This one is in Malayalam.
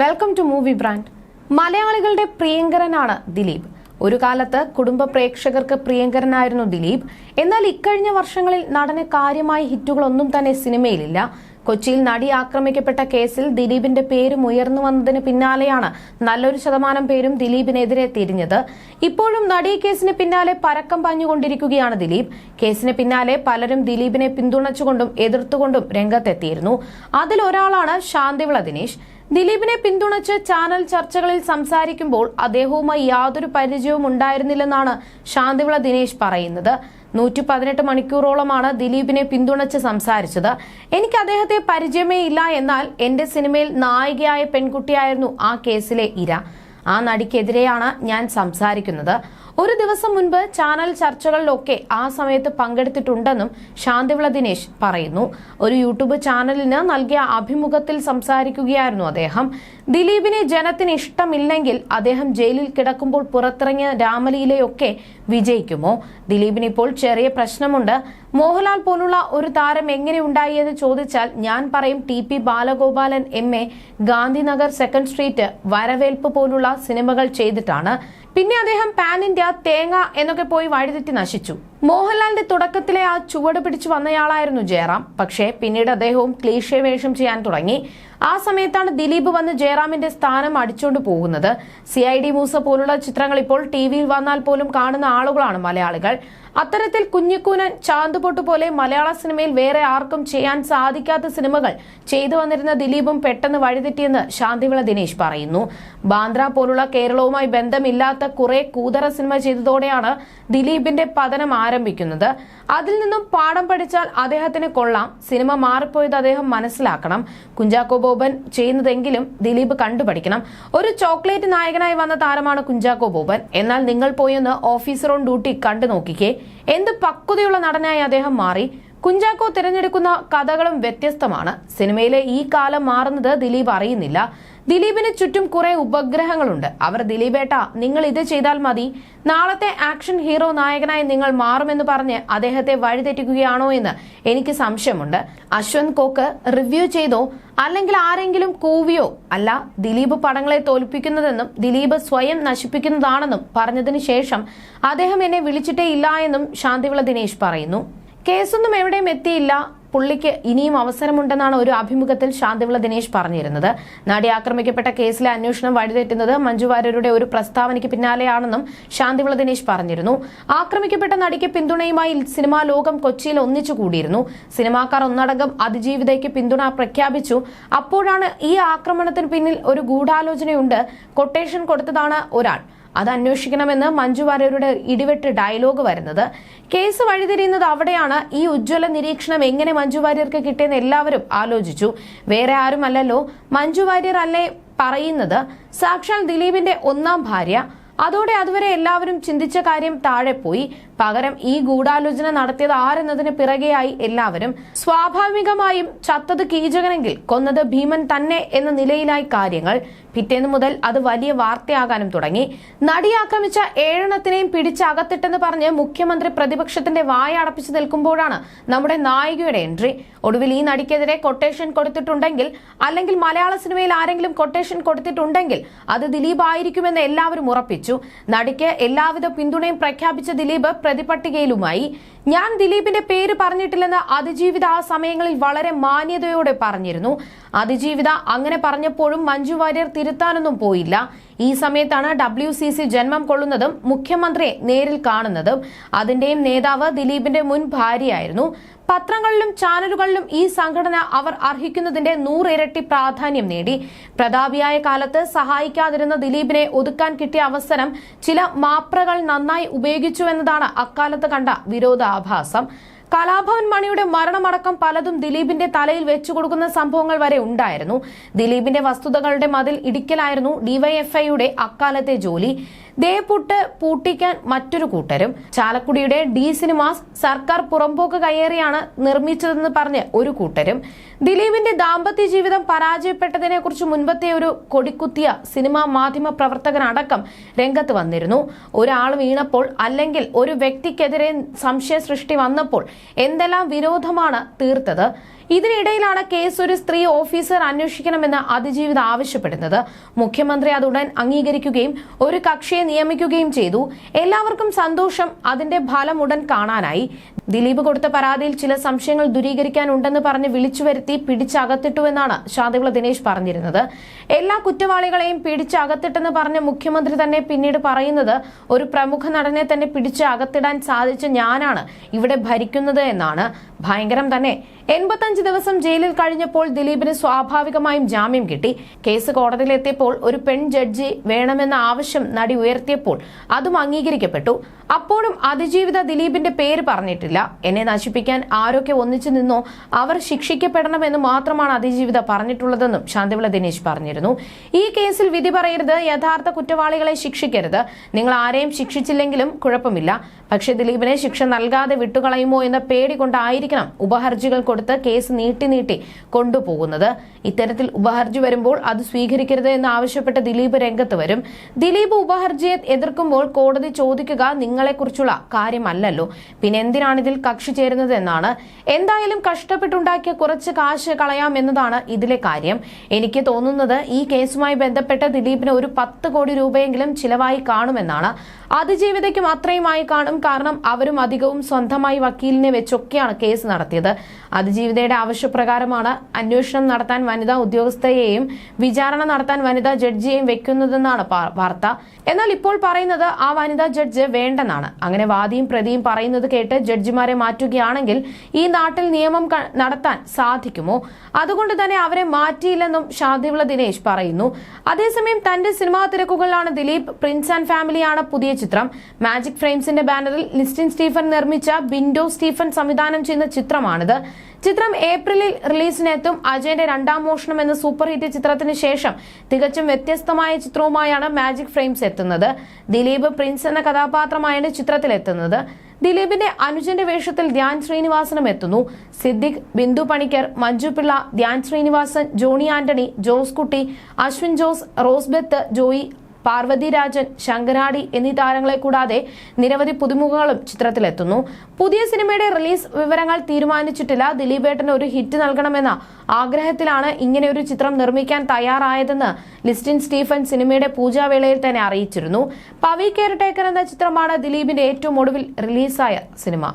വെൽക്കം ടു മൂവി ബ്രാൻഡ് മലയാളികളുടെ പ്രിയങ്കരനാണ് ദിലീപ്. ഒരു കാലത്ത് കുടുംബ പ്രേക്ഷകർക്ക് പ്രിയങ്കരനായിരുന്നു ദിലീപ്. എന്നാൽ ഇക്കഴിഞ്ഞ വർഷങ്ങളിൽ നടന് കാര്യമായ ഹിറ്റുകളൊന്നും തന്നെ സിനിമയിലില്ല. കൊച്ചിയിൽ നടി ആക്രമിക്കപ്പെട്ട കേസിൽ ദിലീപിന്റെ പേരും ഉയർന്നു വന്നതിന് പിന്നാലെയാണ് നല്ലൊരു ശതമാനം പേരും ദിലീപിനെതിരെ തിരിഞ്ഞത്. ഇപ്പോഴും നടി കേസിന് പിന്നാലെ പരക്കം പാഞ്ഞുകൊണ്ടിരിക്കുകയാണ് ദിലീപ്. കേസിന് പിന്നാലെ പലരും ദിലീപിനെ പിന്തുണച്ചുകൊണ്ടും എതിർത്തുകൊണ്ടും രംഗത്തെത്തിയിരുന്നു. അതിലൊരാളാണ് ശാന്തിവിള ദിനേശ്. ദിലീപിനെ പിന്തുണച്ച് ചാനൽ ചർച്ചകളിൽ സംസാരിക്കുമ്പോൾ അദ്ദേഹവുമായി യാതൊരു പരിചയവും ഉണ്ടായിരുന്നില്ലെന്നാണ് ശാന്തിവിള ദിനേശ് പറയുന്നത്. നൂറ്റി പതിനെട്ട് മണിക്കൂറോളമാണ് ദിലീപിനെ പിന്തുണച്ച് സംസാരിച്ചത്. എനിക്ക് അദ്ദേഹത്തെ പരിചയമേ ഇല്ല എന്നാൽ എന്റെ സിനിമയിൽ നായികയായ പെൺകുട്ടിയായിരുന്നു ആ കേസിലെ ഇര. ആ നടിക്കെതിരെയാണ് ഞാൻ സംസാരിക്കുന്നത്. ഒരു ദിവസം മുൻപ് ചാനൽ ചർച്ചകളിലൊക്കെ ആ സമയത്ത് പങ്കെടുത്തിട്ടുണ്ടെന്നും ശാന്തിവിള ദിനേശ് പറയുന്നു. ഒരു യൂട്യൂബ് ചാനലിന് നൽകിയ അഭിമുഖത്തിൽ സംസാരിക്കുകയായിരുന്നു അദ്ദേഹം. ദിലീപിനെ ജനത്തിന് ഇഷ്ടമില്ലെങ്കിൽ അദ്ദേഹം ജയിലിൽ കിടക്കുമ്പോൾ പുറത്തിറങ്ങിയ രാമലീലയൊക്കെ വിജയിക്കുമോ? ദിലീപിനിപ്പോൾ ചെറിയ പ്രശ്നമുണ്ട്. മോഹൻലാൽ പോലുള്ള ഒരു താരം എങ്ങനെ ഉണ്ടായി എന്ന് ചോദിച്ചാൽ ഞാൻ പറയും T P Balagopalan M A Gandhinagar second street Varavelpu പോലുള്ള സിനിമകൾ ചെയ്തിട്ടാണ്. പിന്നെ അദ്ദേഹം പാൻ ഇന്ത്യ തേങ്ങ എന്നൊക്കെ പോയി വഴിതെറ്റി നശിച്ചു. മോഹൻലാലിന്റെ തുടക്കത്തിലെ ആ ചുവട് പിടിച്ചു വന്നയാളായിരുന്നു ജയറാം. പക്ഷേ പിന്നീട് അദ്ദേഹവും ക്ലീഷേ വേഷം ചെയ്യാൻ തുടങ്ങി. ആ സമയത്താണ് ദിലീപ് വന്ന് ജയറാമിന്റെ സ്ഥാനം അടിച്ചുകൊണ്ട് പോകുന്നത്. സി ഐ ഡി മൂസ പോലുള്ള ചിത്രങ്ങൾ ഇപ്പോൾ ടി വിയിൽ വന്നാൽ പോലും കാണുന്ന ആളുകളാണ് മലയാളികൾ. അത്തരത്തിൽ കുഞ്ഞിക്കൂനൻ ചാന്തുപൊട്ട് പോലെ മലയാള സിനിമയിൽ വേറെ ആർക്കും ചെയ്യാൻ സാധിക്കാത്ത സിനിമകൾ ചെയ്തു വന്നിരുന്ന ദിലീപും പെട്ടെന്ന് വഴിതെറ്റിയെന്ന് ശാന്തിവിള ദിനേശ് പറയുന്നു. ബാന്ദ്ര പോലുള്ള കേരളവുമായി ബന്ധമില്ലാത്ത കുറെ കൂതറ സിനിമ ചെയ്തതോടെയാണ് ദിലീപിന്റെ പതനം ആരംഭിക്കുന്നത്. അതിൽ നിന്നും പാഠം പഠിച്ചാൽ അദ്ദേഹത്തിന് കൊള്ളാം. സിനിമ മാറിപ്പോയത് അദ്ദേഹം മനസ്സിലാക്കണം. കുഞ്ചാക്കോ ബോബൻ ചെയ്യുന്നതെങ്കിലും ദിലീപ് കണ്ടുപഠിക്കണം. ഒരു ചോക്ലേറ്റ് നായകനായി വന്ന താരമാണ് കുഞ്ചാക്കോ ബോബൻ. എന്നാൽ നിങ്ങൾ പോയൊന്ന് ഓഫീസർ ഓൺ ഡ്യൂട്ടി കണ്ടു നോക്കിക്കേ. എന്ത് പക്വതയുള്ള നടനായി അദ്ദേഹം മാറി. കുഞ്ചാക്കോ തിരഞ്ഞെടുക്കുന്ന കഥകളും വ്യത്യസ്തമാണ്. സിനിമയിലെ ഈ കാലം മാറുന്നത് ദിലീപ് അറിയുന്നില്ല. ദിലീപിന് ചുറ്റും കുറെ ഉപഗ്രഹങ്ങളുണ്ട്. അവർ ദിലീപേട്ട നിങ്ങൾ ഇത് ചെയ്താൽ മതി. നാളത്തെ ആക്ഷൻ ഹീറോ നായകനായി നിങ്ങൾ മാറുമെന്ന് പറഞ്ഞ് അദ്ദേഹത്തെ വഴിതെറ്റിക്കുകയാണോ എന്ന് എനിക്ക് സംശയമുണ്ട്. അശ്വന്ത് കോക്ക് റിവ്യൂ ചെയ്തോ? അല്ലെങ്കിൽ ആരെങ്കിലും കൂവിയോ? അല്ല ദിലീപ് പടങ്ങളെ തോൽപ്പിക്കുന്നതെന്നും ദിലീപ് സ്വയം നശിപ്പിക്കുന്നതാണെന്നും പറഞ്ഞതിന് ശേഷം അദ്ദേഹം എന്നെ വിളിച്ചിട്ടേ ഇല്ല എന്നും ശാന്തിവിള ദിനേശ് പറയുന്നു. കേസൊന്നും എവിടെയും എത്തിയില്ല. പുള്ളിക്ക് ഇനിയും അവസരമുണ്ടെന്നാണ് ഒരു അഭിമുഖത്തിൽ ശാന്തിവിള ദിനേശ് പറഞ്ഞിരുന്നത്. നടി ആക്രമിക്കപ്പെട്ട കേസിലെ അന്വേഷണം വഴിതെറ്റുന്നത് മഞ്ജു വാര്യരുടെ ഒരു പ്രസ്താവനയ്ക്ക് പിന്നാലെയാണെന്നും ശാന്തിവിള ദിനേശ് പറഞ്ഞിരുന്നു. ആക്രമിക്കപ്പെട്ട നടിക്ക് പിന്തുണയുമായി സിനിമാ ലോകം കൊച്ചിയിൽ ഒന്നിച്ചു കൂടിയിരുന്നു. സിനിമാക്കാർ ഒന്നടങ്കം അതിജീവിതയ്ക്ക് പിന്തുണ പ്രഖ്യാപിച്ചു. അപ്പോഴാണ് ഈ ആക്രമണത്തിന് പിന്നിൽ ഒരു ഗൂഢാലോചനയുണ്ട്. കൊട്ടേഷൻ കൊടുത്തതാണ് ഒരാൾ. അത് അന്വേഷിക്കണമെന്ന് മഞ്ജു വാര്യരുടെ ഇടിവെട്ട് ഡയലോഗ് വരുന്നത്. കേസ് വഴിതിരിയുന്നത് അവിടെയാണ്. ഈ ഉജ്ജ്വല നിരീക്ഷണം എങ്ങനെ മഞ്ജു വാര്യർക്ക് കിട്ടിയെന്ന് എല്ലാവരും ആലോചിച്ചു. വേറെ ആരുമല്ലല്ലോ. മഞ്ജു വാര്യർ അല്ലേ പറയുന്നത്? സാക്ഷാൽ ദിലീപിന്റെ ഒന്നാം ഭാര്യ. അതോടെ അതുവരെ എല്ലാവരും ചിന്തിച്ച കാര്യം താഴെ പോയി പകരം ഈ ഗൂഢാലോചന നടത്തിയത് ആരെന്നതിന് പിറകെയായി എല്ലാവരും സ്വാഭാവികമായും ചത്തത് കീചകനെങ്കിൽ കൊന്നത് ഭീമൻ തന്നെ എന്ന നിലയിലായി കാര്യങ്ങൾ. പിറ്റേന്ന് മുതൽ അത് വലിയ വാർത്തയാകാനും തുടങ്ങി. നടി ആക്രമിച്ച ഏഴെണ്ണത്തിനെയും പിടിച്ച് അകത്തിട്ടെന്ന് പറഞ്ഞ് മുഖ്യമന്ത്രി പ്രതിപക്ഷത്തിന്റെ വായ അടപ്പിച്ചു നിൽക്കുമ്പോഴാണ് നമ്മുടെ നായികയുടെ എൻട്രി. ഒടുവിൽ ഈ നടിക്കെതിരെ കൊട്ടേഷൻ കൊടുത്തിട്ടുണ്ടെങ്കിൽ അല്ലെങ്കിൽ മലയാള സിനിമയിൽ ആരെങ്കിലും കൊട്ടേഷൻ കൊടുത്തിട്ടുണ്ടെങ്കിൽ അത് ദിലീപ് ആയിരിക്കുമെന്ന് എല്ലാവരും ഉറപ്പിച്ചു. നടിക്ക് എല്ലാവിധ പിന്തുണയും പ്രഖ്യാപിച്ച ദിലീപ് പ്രതിപട്ടികയിലുമായി. ഞാൻ ദിലീപിന്റെ പേര് പറഞ്ഞിട്ടില്ലെന്ന് അതിജീവിത ആ സമയങ്ങളിൽ വളരെ മാന്യതയോടെ പറഞ്ഞിരുന്നു. അതിജീവിത അങ്ങനെ പറഞ്ഞപ്പോഴും മഞ്ജു വാര്യർ തിരുത്താനൊന്നും പോയില്ല. ഈ സമയത്താണ് ഡബ്ല്യു സി സി ജന്മം കൊള്ളുന്നതും മുഖ്യമന്ത്രിയെ നേരിൽ കാണുന്നതും. അതിന്റെയും നേതാവ് ദിലീപിന്റെ മുൻ ഭാര്യയായിരുന്നു. പത്രങ്ങളിലും ചാനലുകളിലും ഈ സംഘടന അവർ അർഹിക്കുന്നതിന്റെ നൂറിരട്ടി പ്രാധാന്യം നേടി. പ്രതാപിയായ കാലത്ത് സഹായിക്കാതിരുന്ന ദിലീപിനെ ഒതുക്കാൻ കിട്ടിയ അവസരം ചില മാപ്രകൾ നന്നായി ഉപയോഗിച്ചുവെന്നതാണ് അക്കാലത്ത് കണ്ട വിരോധാഭാസം. കലാഭവൻ മണിയുടെ മരണമടക്കം പലതും ദിലീപിന്റെ തലയിൽ വെച്ചു കൊടുക്കുന്ന സംഭവങ്ങൾ വരെ ഉണ്ടായിരുന്നു. ദിലീപിന്റെ വസ്തുതകളുടെ മതിൽ ഇടിക്കലായിരുന്നു ഡിവൈഎഫ്ഐയുടെ അക്കാലത്തെ ജോലി. ദേപുട്ട് പൂട്ടിക്കാൻ മറ്റൊരു കൂട്ടരും ചാലക്കുടിയുടെ ഡി സിനിമാസ് സർക്കാർ പുറമ്പോക്ക് കയ്യേറിയാണ് നിർമ്മിച്ചതെന്ന് പറഞ്ഞ് ഒരു കൂട്ടരും. ദിലീപിന്റെ ദാമ്പത്യ ജീവിതം പരാജയപ്പെട്ടതിനെ കുറിച്ച് മുൻപത്തെ ഒരു കൊടിക്കുത്തിയ സിനിമാ മാധ്യമ പ്രവർത്തകനടക്കം രംഗത്ത് വന്നിരുന്നു. ഒരാൾ വീണപ്പോൾ അല്ലെങ്കിൽ ഒരു വ്യക്തിക്കെതിരെ സംശയ സൃഷ്ടി വന്നപ്പോൾ എന്തെല്ലാം വിരോധമാണ് തീർത്തത്? ഇതിനിടയിലാണ് കേസ് ഒരു സ്ത്രീ ഓഫീസർ അന്വേഷിക്കണമെന്ന് അതിജീവിത ആവശ്യപ്പെടുന്നത്. മുഖ്യമന്ത്രി അത് ഉടൻ അംഗീകരിക്കുകയും ഒരു കക്ഷിയെ നിയമിക്കുകയും ചെയ്തു. എല്ലാവർക്കും സന്തോഷം. അതിന്റെ ഫലം ഉടൻ കാണാനായി. ദിലീപ് കൊടുത്ത പരാതിയിൽ ചില സംശയങ്ങൾ ദൂരീകരിക്കാനുണ്ടെന്ന് പറഞ്ഞ് വിളിച്ചു വരുത്തി പിടിച്ചകത്തിട്ടുവെന്നാണ് ശാന്തിവിള ദിനേശ് പറഞ്ഞിരുന്നത്. എല്ലാ കുറ്റവാളികളെയും പിടിച്ചകത്തിട്ടെന്ന് പറഞ്ഞ മുഖ്യമന്ത്രി തന്നെ പിന്നീട് പറയുന്നത് ഒരു പ്രമുഖ നടനെ തന്നെ പിടിച്ച് അകത്തിടാൻ സാധിച്ച ഞാനാണ് ഇവിടെ ഭരിക്കുന്നത് എന്നാണ്. ഭയങ്കരം തന്നെ. എൺപത്തഞ്ച് ദിവസം ജയിലിൽ കഴിഞ്ഞപ്പോൾ ദിലീപിന് സ്വാഭാവികമായും ജാമ്യം കിട്ടി. കേസ് കോടതിയിലെത്തിയപ്പോൾ ഒരു പെൺ ജഡ്ജി വേണമെന്ന ആവശ്യം നടി ഉയർത്തിയപ്പോൾ അതും അംഗീകരിക്കപ്പെട്ടു. അപ്പോഴും അതിജീവിത ദിലീപിന്റെ പേര് പറഞ്ഞിട്ടില്ല. എന്നെ നശിപ്പിക്കാൻ ആരൊക്കെ ഒന്നിച്ചു നിന്നോ അവർ ശിക്ഷിക്കപ്പെടണമെന്ന് മാത്രമാണ് അതിജീവിത പറഞ്ഞിട്ടുള്ളതെന്നും ശാന്തിവിള ദിനേശ് പറഞ്ഞിരുന്നു. ഈ കേസിൽ വിധി പറയരുത് യഥാർത്ഥ കുറ്റവാളികളെ ശിക്ഷിക്കരുത്. നിങ്ങൾ ആരെയും ശിക്ഷിച്ചില്ലെങ്കിലും കുഴപ്പമില്ല. പക്ഷേ ദിലീപിനെ ശിക്ഷ നൽകാതെ വിട്ടുകളയുമോ എന്ന പേടി കൊണ്ടായിരിക്കണം ഉപഹർജികൾ കൊടുത്ത് കേസ് നീട്ടി നീട്ടി കൊണ്ടുപോകുന്നത്. ഇത്തരത്തിൽ ഉപഹർജി വരുമ്പോൾ അത് സ്വീകരിക്കരുത് എന്ന് ആവശ്യപ്പെട്ട് ദിലീപ് രംഗത്ത് വരും. ദിലീപ് ഉപഹർജിയെ എതിർക്കുമ്പോൾ കോടതി ചോദിക്കുക നിങ്ങളെക്കുറിച്ചുള്ള കാര്യമല്ലല്ലോ. പിന്നെ എന്തിനാണ് ഇതിൽ കക്ഷി ചേരുന്നത് എന്നാണ്. എന്തായാലും കഷ്ടപ്പെട്ടുണ്ടാക്കിയ കുറച്ച് കാശ് കളയാം എന്നതാണ് ഇതിലെ കാര്യം. എനിക്ക് തോന്നുന്നത് ഈ കേസുമായി ബന്ധപ്പെട്ട് ദിലീപിന് ഒരു പത്ത് കോടി രൂപയെങ്കിലും ചിലവായി കാണുമെന്നാണ്. അതിജീവിതയ്ക്കും അത്രയുമായി കാണും. കാരണം അവരും അധികവും സ്വന്തമായി വക്കീലിനെ വെച്ചൊക്കെയാണ് കേസ് നടത്തിയത്. അതിജീവിതയുടെ ആവശ്യപ്രകാരമാണ് അന്വേഷണം നടത്താൻ വനിതാ ഉദ്യോഗസ്ഥയെയും വിചാരണ നടത്താൻ വനിതാ ജഡ്ജിയെയും വെക്കുന്നതെന്നാണ് വാർത്ത. എന്നാൽ ഇപ്പോൾ പറയുന്നത് ആ വനിതാ ജഡ്ജ് വേണ്ടെന്നാണ്. അങ്ങനെ വാദിയും പ്രതിയും പറയുന്നത് കേട്ട് ജഡ്ജിമാരെ മാറ്റുകയാണെങ്കിൽ ഈ നാട്ടിൽ നിയമം നടത്താൻ സാധിക്കുമോ? അതുകൊണ്ട് തന്നെ അവരെ മാറ്റിയില്ലെന്നും ഷാദിവിള ദിനേശ് പറയുന്നു. അതേസമയം തന്റെ സിനിമാ തിരക്കുകളിലാണ് ദിലീപ് പ്രിൻസ് ആൻഡ് ഫാമിലിയാണ് പുതിയ ചിത്രം. മാജിക് ഫ്രെയിംസിന്റെ ബാനറിൽ ലിസ്റ്റിൻ സ്റ്റീഫൻ നിർമ്മിച്ച ബിൻഡോ സ്റ്റീഫൻ സംവിധാനം ചെയ്യുന്ന ചിത്രമാണിത്. ചിത്രം ഏപ്രിലിൽ റിലീസിനെത്തും അജയന്റെ രണ്ടാം മോഷണം എന്ന സൂപ്പർ ഹിറ്റ് ചിത്രത്തിന് ശേഷം തികച്ചും വ്യത്യസ്തമായ ചിത്രവുമായാണ് മാജിക് ഫ്രെയിംസ് എത്തുന്നത്. ദിലീപ് പ്രിൻസ് എന്ന കഥാപാത്രമായാണ് ചിത്രത്തിലെത്തുന്നത്. ദിലീപിന്റെ അനുജന്റെ വേഷത്തിൽ ധ്യാൻ ശ്രീനിവാസനും എത്തുന്നു. സിദ്ദിഖ് ബിന്ദു പണിക്കർ മഞ്ജു പിള്ള ധ്യാൻ ശ്രീനിവാസൻ ജോണി ആന്റണി ജോസ് കുട്ടി അശ്വിൻ ജോസ് റോസ്ബെത്ത് ജോയി പാർവതി രാജൻ ശങ്കരാടി എന്നീ താരങ്ങളെ കൂടാതെ നിരവധി പുതുമുഖങ്ങളും ചിത്രത്തിലെത്തുന്നു. പുതിയ സിനിമയുടെ റിലീസ് വിവരങ്ങൾ തീരുമാനിച്ചിട്ടില്ല. ദിലീപേട്ടന് ഒരു ഹിറ്റ് നൽകണമെന്ന ആഗ്രഹത്തിലാണ് ഇങ്ങനെ ഒരു ചിത്രം നിർമ്മിക്കാൻ തയ്യാറായതെന്ന് ലിസ്റ്റിൻ സ്റ്റീഫൻ സിനിമയുടെ പൂജാവേളയിൽ തന്നെ അറിയിച്ചിരുന്നു. പവി കെയർ ടേക്കർ എന്ന ചിത്രമാണ് ദിലീപിന്റെ ഏറ്റവും ഒടുവിൽ റിലീസായ സിനിമ.